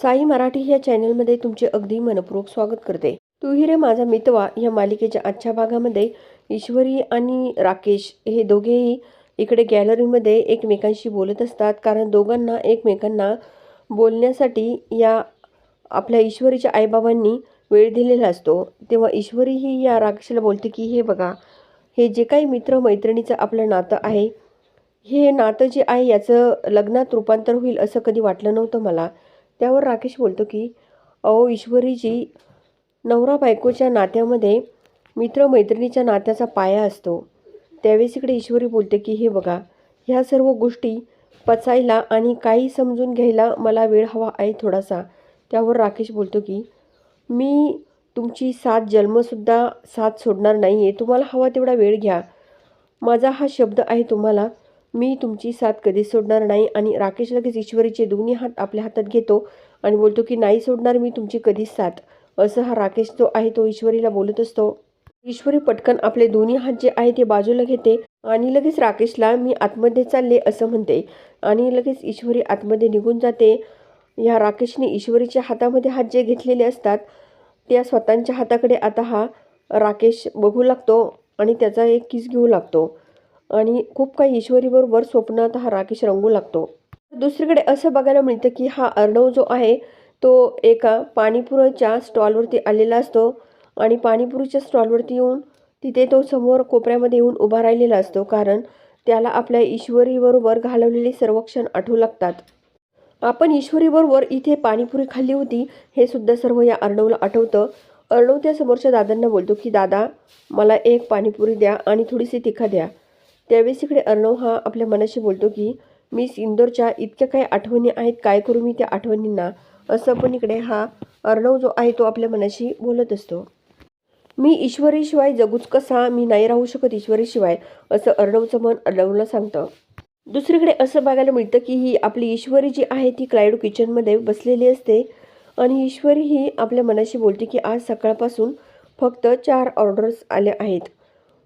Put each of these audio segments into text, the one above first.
साई मराठी या चॅनलमध्ये तुमचे अगदी मनपूर्वक स्वागत करते. तू ही रे माझा मितवा या मालिकेच्या आजच्या भागामध्ये ईश्वरी आणि राकेश हे दोघेही इकडे गॅलरीमध्ये एकमेकांशी बोलत असतात. कारण दोघांना एकमेकांना बोलण्यासाठी या आपल्या ईश्वरीच्या आईबाबांनी वेळ दिलेला असतो. तेव्हा ईश्वरी ही या राकेशला बोलते की हे बघा हे जे काही मित्र मैत्रिणीचं आपलं नातं आहे हे नातं जे आहे याचं लग्नात रूपांतर होईल असं कधी वाटलं नव्हतं मला. त्यावर राकेश बोलतो की अहो ईश्वरीजी नवरा बायकोच्या नात्यामध्ये मित्रमैत्रिणीच्या नात्याचा पाया असतो. त्यावेळेस इकडे ईश्वरी बोलते की हे बघा ह्या सर्व गोष्टी पचायला आणि काही समजून घ्यायला मला वेळ हवा आहे थोडासा. त्यावर राकेश बोलतो की मी तुमची सात जन्मसुद्धा साथ सोडणार नाही आहे तुम्हाला हवा तेवढा वेळ घ्या. माझा हा शब्द आहे तुम्हाला. मी तुमची साथ कधीच सोडणार नाही आणि राकेश लगेच ईश्वरीचे दोन्ही हात आपल्या हातात घेतो आणि बोलतो की नाही सोडणार मी तुमची कधीच साथ. असं हा राकेश जो आहे तो ईश्वरीला बोलत असतो. ईश्वरी पटकन आपले दोन्ही हात जे आहे ते बाजूला घेते आणि लगेच राकेशला मी आतमध्ये चालले असं म्हणते. आणि लगेच ईश्वरी आतमध्ये निघून जाते. ह्या राकेशने ईश्वरीच्या हातामध्ये हात जे घेतलेले असतात त्या स्वतःच्या हाताकडे आता हा राकेश बघू लागतो आणि त्याचा एक किस घेऊ लागतो. आणि खूप काही ईश्वरीबरोबर स्वप्नात हा राकेश रंगू लागतो. दुसरीकडे असं बघायला मिळतं की हा अर्णव जो आहे तो एका पाणीपुरीच्या स्टॉलवरती आलेला असतो आणि पाणीपुरीच्या स्टॉलवरती येऊन तिथे तो समोर कोपऱ्यामध्ये येऊन उभा राहिलेला असतो कारण त्याला आपल्या ईश्वरीबरोबर घालवलेले सर्व क्षण आठवू लागतात. आपण ईश्वरीबरोबर इथे पाणीपुरी खाल्ली होती हे सुद्धा सर्व या अर्णवला आठवतं. अर्णव त्या समोरच्या दादांना बोलतो की दादा मला एक पाणीपुरी द्या आणि थोडीशी तिखा द्या. त्यावेळेस इकडे अर्णव हा आपल्या मनाशी बोलतो की मी इंदोरच्या इतक्या काही आठवणी आहेत काय करू मी त्या आठवणींना? असं पण इकडे हा अर्णव जो आहे तो आपल्या मनाशी बोलत असतो. मी ईश्वरीशिवाय जगूच कसा? मी नाही राहू शकत ईश्वरीशिवाय असं अर्णवचं मन अर्णवला सांगतं. दुसरीकडे असं बघायला मिळतं की ही आपली ईश्वरी जी आहे ती क्लायडो किचनमध्ये बसलेली असते आणि ईश्वरी ही आपल्या मनाशी बोलते की आज सकाळपासून फक्त चार ऑर्डर्स आल्या आहेत.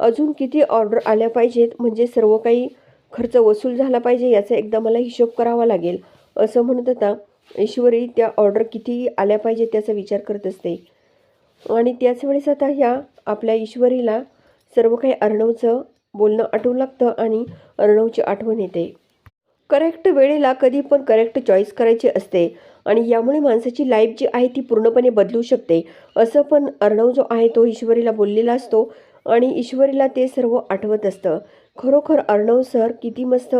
अजून किती ऑर्डर आल्या पाहिजेत? म्हणजे सर्व काही खर्च वसूल झाला पाहिजे याचा एकदा मला हिशोब करावा लागेल. असं म्हणत होता. ईश्वरी त्या ऑर्डर किती आल्या पाहिजेत त्याचा विचार करत असते. आणि त्याच वेळेस आता ह्या आपल्या ईश्वरीला सर्व काही अर्णवचं बोलणं आठवू लागतं आणि अर्णवची आठवण येते. करेक्ट वेळेला कधी पण करेक्ट चॉईस करायची असते आणि यामुळे माणसाची लाईफ जी आहे ती पूर्णपणे बदलू शकते. असं पण अर्णव जो आहे तो ईश्वरीला बोललेला असतो. आणि ईश्वरीला ते सर्व आठवत असतं. खरोखर अर्णव सर किती मस्त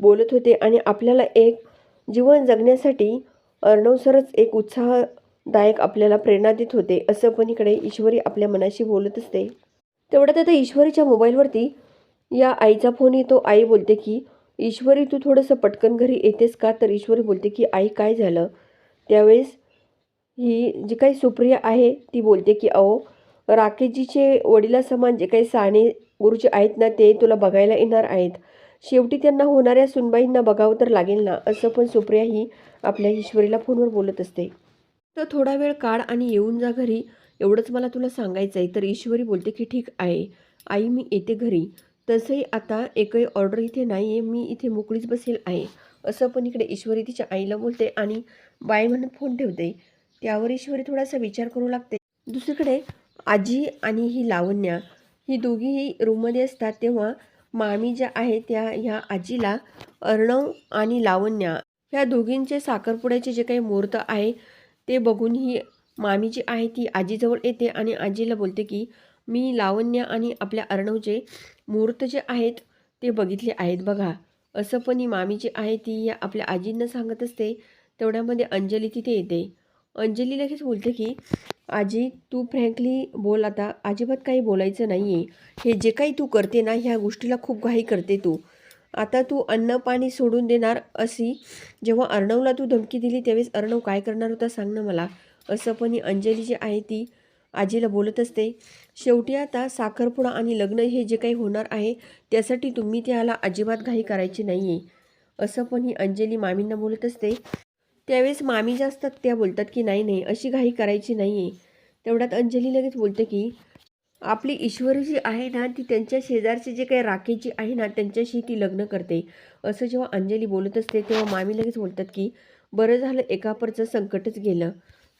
बोलत होते आणि आपल्याला एक जीवन जगण्यासाठी अर्णव सरच एक उत्साहदायक आपल्याला प्रेरणा देत होते असं पण इकडे ईश्वरी आपल्या मनाशी बोलत असते. तेवढ्यात आता ईश्वरीच्या मोबाईलवरती या आईचा फोन येतो. आई बोलते की ईश्वरी तू थोडंसं पटकन घरी येतेस का? तर ईश्वरी बोलते की आई काय झालं? त्यावेळेस ही जी काही सुप्रिया आहे ती बोलते की अहो राकेशजीचे वडिलासमान जे काही साने गुरुजी आहेत ना ते तुला बघायला येणार आहेत. शेवटी त्यांना होणाऱ्या सुनबाईंना बघावं तर लागेल ना असं पण सुप्रिया ही आपल्या ईश्वरीला फोनवर बोलत असते. तर थोडा वेळ काढ आणि येऊन जा घरी एवढंच मला तुला सांगायचं आहे तर ईश्वरी बोलते की ठीक आहे आई मी येते घरी. तसंही आता एकही ऑर्डर इथे नाही आहे मी इथे मोकळीच बसेल आहे. असं पण इकडे ईश्वरी तिच्या आईला बोलते आणि बाय म्हणत फोन ठेवते. त्यावर ईश्वरी थोडासा विचार करू लागते. दुसरीकडे आजी आणि ही लावण्या ही दोघीही रूममध्ये असतात तेव्हा मामी ज्या आहे त्या ह्या आजीला अर्णव आणि लावण्या ह्या दोघींचे साखरपुड्याचे जे काही मुहूर्त आहे ते बघून ही मामी जी आहे ती आजीजवळ येते आणि आजीला बोलते की मी लावण्य आणि आपल्या अर्णवचे मुहूर्त जे आहेत ते बघितले आहेत बघा. असं पण ही मामी जी आहे ती या आपल्या आजींना सांगत असते. तेवढ्यामध्ये अंजली तिथे येते. अंजली लगेच बोलते की आजी तू फ्रँकली बोल आता. अजिबात काही बोलायचं नाही आहे हे जे काही तू करते ना ह्या गोष्टीला खूप घाई करते तू. आता तू अन्न पाणी सोडून देणार अशी जेव्हा अर्णवला तू धमकी दिली त्यावेळेस अर्णव काय करणार होता सांग ना मला. असं पण ही अंजली जी आहे ती आजीला बोलत असते. शेवटी आता साखरपुडा आणि लग्न हे जे काही होणार आहे त्यासाठी तुम्ही त्याला अजिबात घाई करायची नाही आहे असं पण ही अंजली मामींना बोलत असते. त्यावेळेस मामी ज्या असतात त्या बोलतात की नाही नाही अशी घाई करायची नाही आहे तेवढ्यात अंजली लगेच बोलते की आपली ईश्वरी जी आहे ना ती त्यांच्या शेजारची जे काही राखेची जी आहे ना त्यांच्याशी ती लग्न करते. असं जेव्हा अंजली बोलत असते तेव्हा मामी लगेच बोलतात की बरं झालं एकापरचं संकटच गेलं.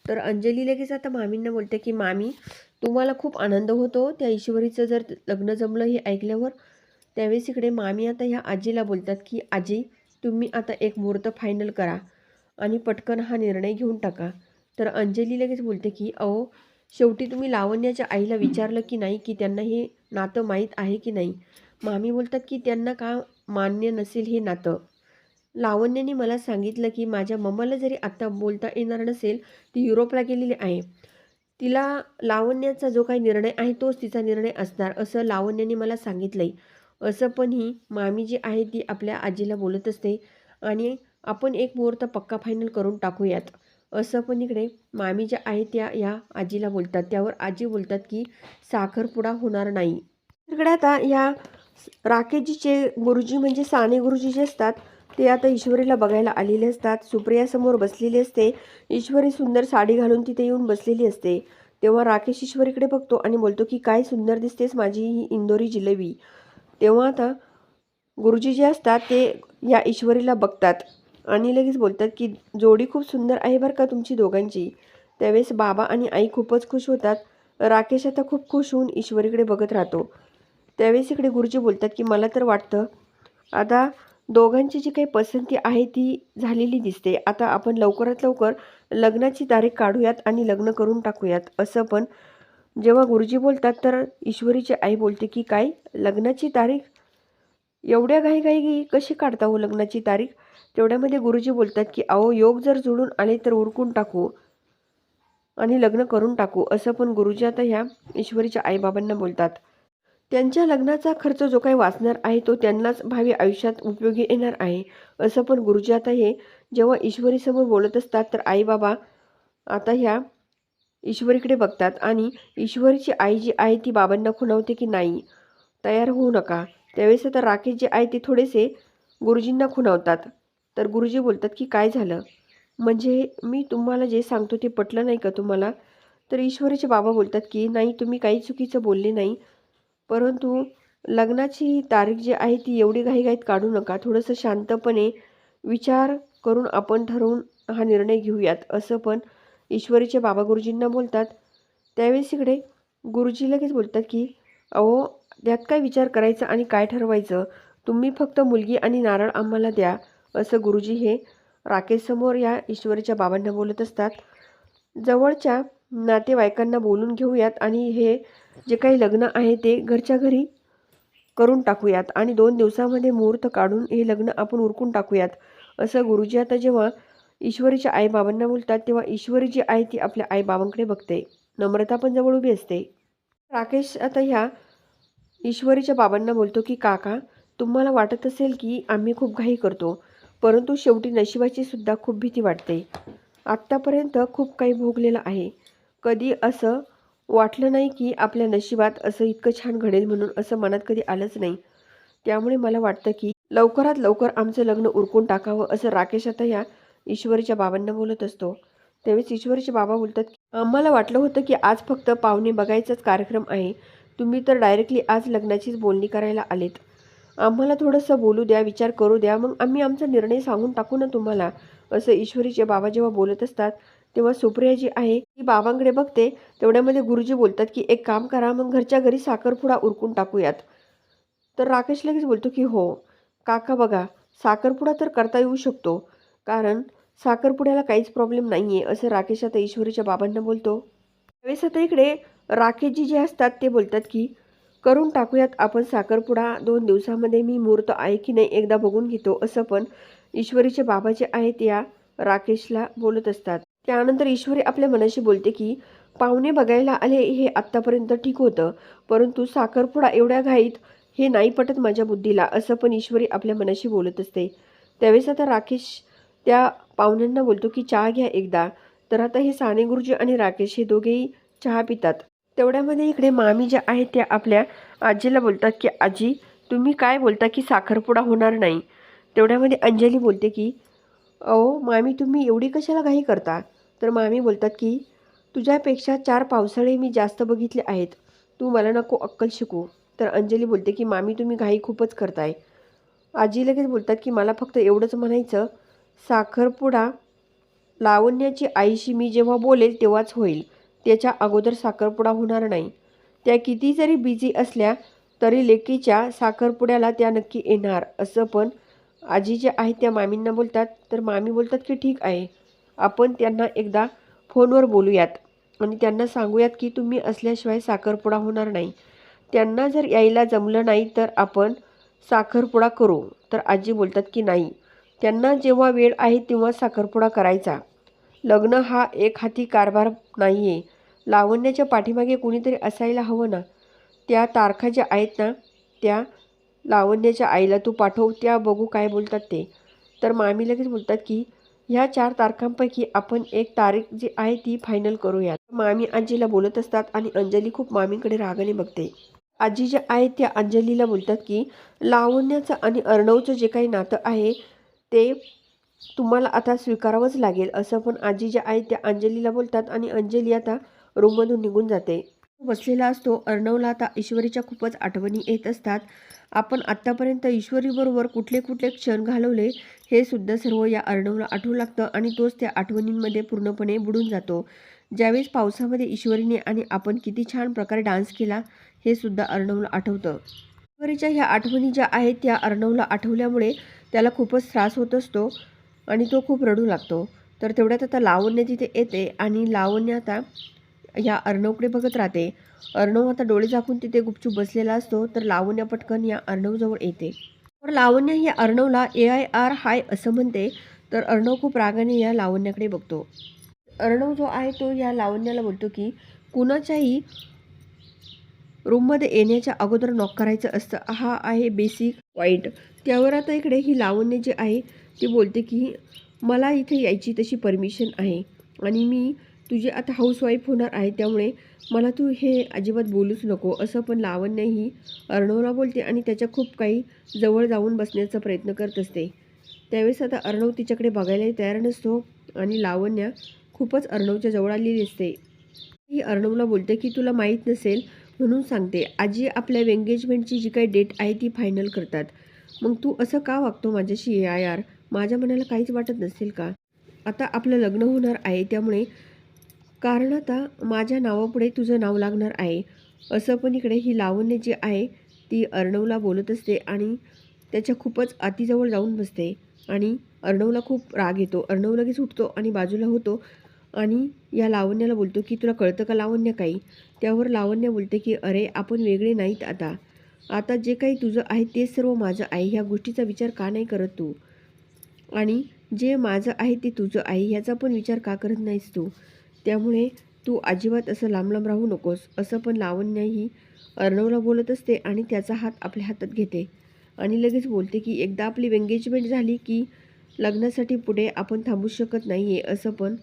तर अंजली लगेच आता मामींना बोलते की मामी तुम्हाला खूप आनंद होतो त्या ईश्वरीचं जर लग्न जमलं हे ऐकल्यावर. त्यावेळेस इकडे मामी आता ह्या आजीला बोलतात की आजी तुम्ही आता एक मुहूर्त फायनल करा. आणि पटकन हा निर्णय घेऊन टाका. तर अंजली लगेच बोलते की अहो शेवटी तुम्ही लावण्याच्या आईला विचारलं की नाही की त्यांना हे नातं माहीत आहे की नाही? मामी बोलतात की त्यांना का मान्य नसेल हे नातं? लावण्याने मला सांगितलं की माझ्या मम्माला जरी आत्ता बोलता येणार नसेल ती युरोपला गेलेली आहे. तिला लावण्याचा जो काही निर्णय आहे तोच तिचा निर्णय असणार असं लावण्याने मला सांगितलं आहे असं पण ही मामी जी आहे ती आपल्या आजीला बोलत असते. आणि आपण एक मुहूर्त पक्का फायनल करून टाकूयात. असं पण इकडे मामी ज्या आहेत त्या या आजीला बोलतात. त्यावर आजी बोलतात की साखरपुडा होणार नाही. इकडे आता या राकेशजीचे गुरुजी म्हणजे साने गुरुजी जे असतात ते आता ईश्वरीला बघायला आलेले असतात. सुप्रियासमोर बसलेली असते. ईश्वरी सुंदर साडी घालून तिथे येऊन बसलेली असते. तेव्हा राकेश ईश्वरीकडे बघतो आणि बोलतो की काय सुंदर दिसतेस माझी ही इंदोरी जिलेबी. तेव्हा आता गुरुजी जे असतात ते या ईश्वरीला बघतात. आणि लगेच बोलतात की जोडी खूप सुंदर आहे बरं का तुमची दोघांची. त्यावेळेस बाबा आणि आई खूपच खुश होतात. राकेश आता खूप खुश होऊन ईश्वरीकडे बघत राहतो. त्यावेळेस इकडे गुरुजी बोलतात की मला तर वाटतं आता दोघांची जी काही पसंती आहे ती झालेली दिसते. आता आपण लवकरात लवकर लग्नाची तारीख काढूयात आणि लग्न करून टाकूयात. असं पण जेव्हा गुरुजी बोलतात तर ईश्वरीची आई बोलते की काय लग्नाची तारीख? एवढ्या घाईघाई कशी काढता हो लग्नाची तारीख? तेवढ्यामध्ये गुरुजी बोलतात की अहो योग जर जुळून आले तर उरकून टाकू आणि लग्न करून टाकू. असं पण गुरुजी आता ह्या ईश्वरीच्या आईबाबांना बोलतात. त्यांच्या लग्नाचा खर्च जो काही वाचणार आहे तो त्यांनाच भावी आयुष्यात उपयोगी येणार आहे. असं पण गुरुजी आता हे जेव्हा ईश्वरीसमोर बोलत असतात तर आईबाबा आता ह्या ईश्वरीकडे बघतात आणि ईश्वरीची आई जी आहे ती बाबांना खुणावते की नाही तयार होऊ नका. त्यावेळेस आता राकेश जे आहे ते थोडेसे गुरुजींना खुणावतात. तर गुरुजी बोलतात की काय झालं? म्हणजे मी तुम्हाला जे सांगतो ते पटलं नाही का तुम्हाला? तर ईश्वरीचे बाबा बोलतात की नाही तुम्ही काही चुकीचं बोलले नाही. परंतु लग्नाची तारीख जी आहे ती एवढी घाईघाईत काढू नका. थोडंसं शांतपणे विचार करून आपण ठरवून हा निर्णय घेऊयात. असं पण ईश्वरीचे बाबा गुरुजींना बोलतात. त्यावेळेस इकडे गुरुजी लगेच बोलतात की अहो त्यात काय विचार करायचा आणि काय ठरवायचं? तुम्ही फक्त मुलगी आणि नारळ आम्हाला द्या. असं गुरुजी हे राकेशसमोर या ईश्वरीच्या बाबांना बोलत असतात. जवळच्या नातेवाईकांना बोलून घेऊयात आणि हे जे काही लग्न आहे ते घरच्या घरी करून टाकूयात आणि दोन दिवसामध्ये मुहूर्त काढून हे लग्न आपण उरकून टाकूयात. असं गुरुजी आता जेव्हा ईश्वरीच्या आईबाबांना बोलतात तेव्हा ईश्वरी जी आहे ती आपल्या आईबाबांकडे बघते. नम्रता पण जवळ उभी असते. राकेश आता ह्या ईश्वरीच्या बाबांना बोलतो की काका तुम्हाला वाटत असेल की आम्ही खूप घाई करतो. परंतु शेवटी नशिबाची सुद्धा खूप भीती वाटते. आत्तापर्यंत खूप काही भोगलेलं आहे. कधी असं वाटलं नाही की आपल्या नशिबात असं इतकं छान घडेल म्हणून असं मनात कधी आलंच नाही. त्यामुळे मला वाटतं की लवकरात लवकर आमचं लग्न उरकून टाकावं असं राकेश आता या ईश्वरीच्या बाबांना बोलत असतो. त्यावेळेस ईश्वरीचे बाबा बोलतात की आम्हाला वाटलं होतं की आज फक्त पाहुणे बघायचाच कार्यक्रम आहे. तुम्ही तर डायरेक्टली आज लग्नाचीच बोलणी करायला आलेत. आम्हाला थोडंसं बोलू द्या विचार करू द्या. मग आम्ही आमचा निर्णय सांगून टाकू ना तुम्हाला. असं ईश्वरीचे बाबा जेव्हा बोलत असतात तेव्हा सुप्रिया जी आहे ती बाबांकडे बघते. तेवढ्यामध्ये गुरुजी बोलतात की एक काम करा मग घरच्या घरी साखरपुडा उरकून टाकूयात. तर राकेश लगेच बोलतो की हो काका बघा साखरपुडा तर करता येऊ शकतो. कारण साखरपुड्याला काहीच प्रॉब्लेम नाही आहे असं राकेश आता ईश्वरीच्या बाबांना बोलतो. त्यावेळेस आता इकडे राकेशजी जे असतात ते बोलतात की करून टाकूयात. आपण साखरपुडा दोन दिवसामध्ये मी मुहूर्त आहे की नाही एकदा बघून घेतो असं पण ईश्वरीचे बाबा जे आहेत या राकेशला बोलत असतात. त्यानंतर ईश्वरी आपल्या मनाशी बोलते की पाहुणे बघायला आले हे आत्तापर्यंत ठीक होतं परंतु साखरपुडा एवढ्या घाईत हे नाही पटत माझ्या बुद्धीला असं पण ईश्वरी आपल्या मनाशी बोलत असते. त्यावेळेस आता राकेश त्या पाहुण्यांना बोलतो की चहा घ्या एकदा. तर आता हे साने गुरुजी आणि राकेश हे दोघेही चहा पितात. तेवढ्यामध्ये इकडे मामी ज्या आहेत त्या आपल्या आजीला बोलतात की आजी तुम्ही काय बोलता की साखरपुडा होणार नाही? तेवढ्यामध्ये अंजली बोलते की अहो मामी तुम्ही एवढी कशाला घाई करता? तर मामी बोलतात की तुझ्यापेक्षा चार पावसाळे मी जास्त बघितले आहेत. तू मला नको अक्कल शिकू. तर अंजली बोलते की मामी तुम्ही घाई खूपच करताय. आजी लगेच बोलतात की मला फक्त एवढंच म्हणायचं साखरपुडा लावण्याची आईशी मी जेव्हा बोलेल तेव्हाच होईल. त्याच्या अगोदर साखरपुडा होणार नाही. त्या किती जरी बिझी असल्या तरी लेकीच्या साखरपुड्याला त्या नक्की येणार असं पण आजी जे आहेत त्या मामींना बोलतात. तर मामी बोलतात की ठीक आहे आपण त्यांना एकदा फोनवर बोलूयात आणि त्यांना सांगूयात की तुम्ही असल्याशिवाय साखरपुडा होणार नाही. त्यांना जर यायला जमलं नाही तर आपण साखरपुडा करू. तर आजी बोलतात की नाही त्यांना जेव्हा वेळ आहे तेव्हा साखरपुडा करायचा. लग्न हा एक हाती कारभार नाही आहे लावण्याच्या पाठीमागे कुणीतरी असायला हवं ना? त्या तारखा ज्या आहेत ना त्या लावण्याच्या आईला तू पाठव त्या बघू काय बोलतात ते. तर मामी लगेच बोलतात की ह्या चार तारखांपैकी आपण एक तारीख जी आहे ती फायनल करूयात. मामी आजीला बोलत असतात आणि अंजली खूप मामीकडे रागाने बघते. आजी ज्या आहेत त्या अंजलीला बोलतात की लावण्याचं आणि अर्णवचं जे काही नातं आहे ते तुम्हाला आता स्वीकारावंच लागेल. असं पण आजी ज्या आहेत त्या अंजलीला बोलतात आणि अंजली आता रूममधून निघून जाते. बसलेला असतो. अर्णवला आता ईश्वरीच्या खूपच आठवणी येत असतात. आपण आत्तापर्यंत ईश्वरीबरोबर कुठले कुठले क्षण घालवले हे सुद्धा सर्व या अर्णवला आठवू लागतं आणि तोच त्या आठवणींमध्ये पूर्णपणे बुडून जातो. ज्यावेळेस पावसामध्ये ईश्वरीने आणि आपण किती छान प्रकारे डान्स केला हे सुद्धा अर्णवला आठवतं. ईश्वरीच्या ह्या आठवणी ज्या आहेत त्या अर्णवला आठवल्यामुळे त्याला खूपच त्रास होत असतो आणि तो खूप रडू लागतो. तर तेवढ्यात आता लावण्य तिथे येते आणि लावण्य आता ह्या अर्णवकडे बघत राहते. अर्णव आता डोळे झाकून तिथे गुपचूप बसलेला असतो तर लावण्य पटकन या अर्णवजवळ येते. तर लावण्य ही अर्णवला ए आय आर हाय असं म्हणते तर अर्णव खूप रागाने या लावण्याकडे बघतो. अर्णव जो आहे तो या लावण्याला बोलतो की कुणाच्याही रूममध्ये येण्याच्या अगोदर नॉक करायचं असतं. हा आहे बेसिक वाईट त्यावर आता इकडे ही लावण्य जी आहे ती बोलते की मला इथे यायची तशी परमिशन आहे आणि मी तुझी आता हाऊसवाईफ होणार आहे त्यामुळे मला तू हे अजिबात बोलूच नको. असं पण लावण्य ही अर्णवला बोलते आणि त्याच्या खूप काही जवळ जाऊन बसण्याचा प्रयत्न करत असते. त्यावेळेस आता अर्णव तिच्याकडे बघायलाही तयार नसतो आणि लावण्य खूपच अर्णवच्या जवळ आलेली असते. ही अर्णवला बोलते की तुला माहीत नसेल म्हणून सांगते. आजी आपल्या एंगेजमेंटची जी काही डेट आहे ती फायनल करतात. मग तू असं का वागतो माझ्याशी? या यार माझ्या मनाला काहीच वाटत नसेल का? आता आपलं लग्न होणार आहे त्यामुळे कारण आता माझ्या नावापुढे तुझं नाव लागणार आहे. असं पण इकडे ही लावण्य जी आहे ती अर्णवला बोलत असते आणि त्याच्या खूपच अतिजवळ जाऊन बसते. आणि अर्णवला खूप राग येतो. अर्णव लगेच उठतो आणि बाजूला होतो आणि या लावण्याला बोलतो की तुला कळतं का लावण्य काही? त्यावर लावण्य बोलते की अरे आपण वेगळे नाहीत आता. आता जे काही तुझं आहे ते सर्व माझं आहे. ह्या गोष्टीचा विचार का नाही करत तू? आणि जे माझं आहे ते तुझं आहे. ह्याचा पण विचार का करत नाहीस तू? त्यामुळे तू अजिबात असं लांब लांब राहू नकोस. असं पण लावण्याही अर्णवला बोलत असते आणि त्याचा हात आपल्या हातात घेते. आणि लगेच बोलते की एकदा आपली एंगेजमेंट झाली की लग्नासाठी पुढे आपण थांबू शकत नाही आहे असं पण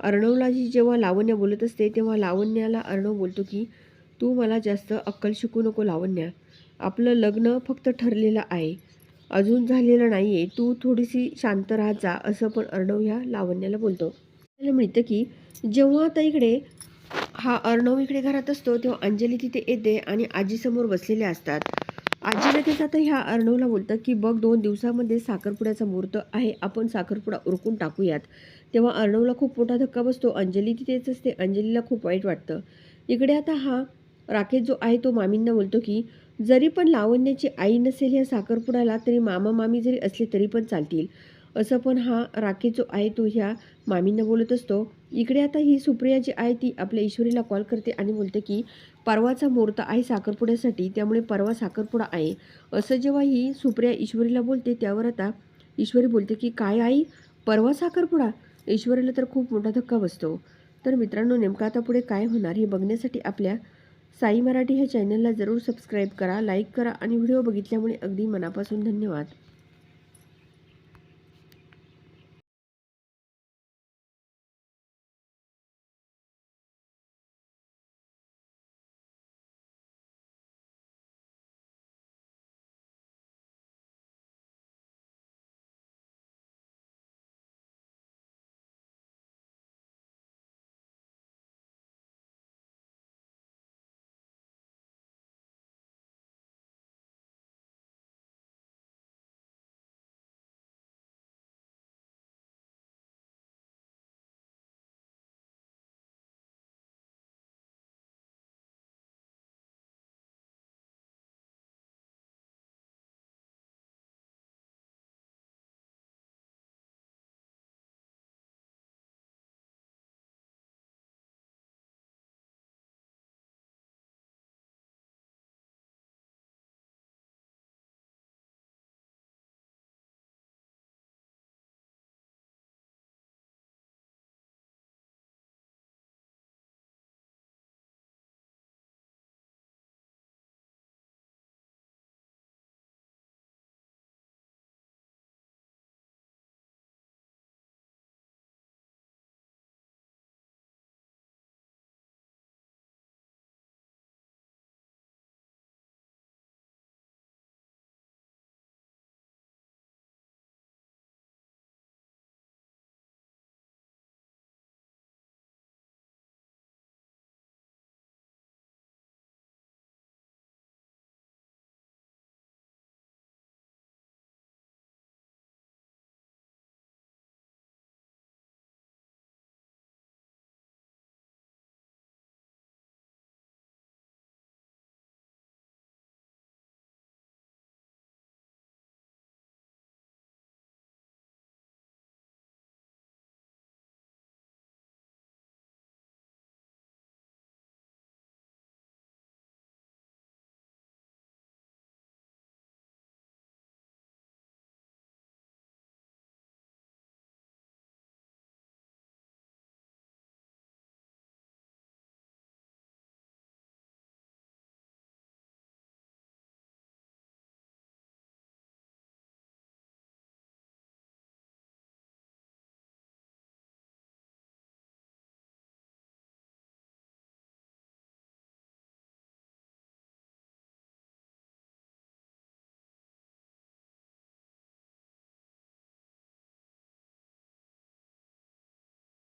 अर्णवला जी जेव्हा लावण्य बोलत असते तेव्हा लावण्याला अर्णव बोलतो की तू मला जास्त अक्कल शिकू नको लावण्या. आपलं लग्न फक्त ठरलेलं आहे. अजून झालेलं नाही आहे तू थोडीशी शांत राहत जा. असं पण अर्णव ह्या लावण्याला बोलतो. आपल्याला मिळतं की जेव्हा आता इकडे हा अर्णव इकडे घरात असतो तेव्हा अंजली तिथे येते आणि आजीसमोर बसलेले असतात. आजी लगेच आता ह्या अर्णवला बोलतं की बघ दोन दिवसामध्ये साखरपुड्याचा मुहूर्त आहे आपण साखरपुडा उरकून टाकूयात. तेव्हा अर्णवला खूप मोठा धक्का बसतो अंजली तिथेच असते अंजलीला खूप वाईट वाटतं. इकडे आता हा राकेश जो आहे तो मामींना बोलतो की जरी पण लावण्याची आई नसेल ह्या साखरपुड्याला तरी मामा मामी जरी असले तरी पण चालतील. असं पण हा राकेश जो आहे तो ह्या मामींना बोलत असतो. इकडे आता ही सुप्रिया जी आहे ती आपल्या ईश्वरीला कॉल करते आणि बोलते की परवाचा मुहूर्त आहे साखरपुड्यासाठी त्यामुळे परवा साखरपुडा आहे. असं जेव्हा ही सुप्रिया ईश्वरीला बोलते त्यावर आता ईश्वरी बोलते की काय आई? परवा साखरपुडा? ईश्वरीला तर खूप मोठा धक्का बसतो. तर मित्रांनो नेमकं आता पुढे काय होणार हे बघण्यासाठी आपल्या साई मराठी ह्या चॅनलला जरूर सबस्क्राईब करा लाईक करा आणि व्हिडिओ बघितल्यामुळे अगदी मनापासून धन्यवाद.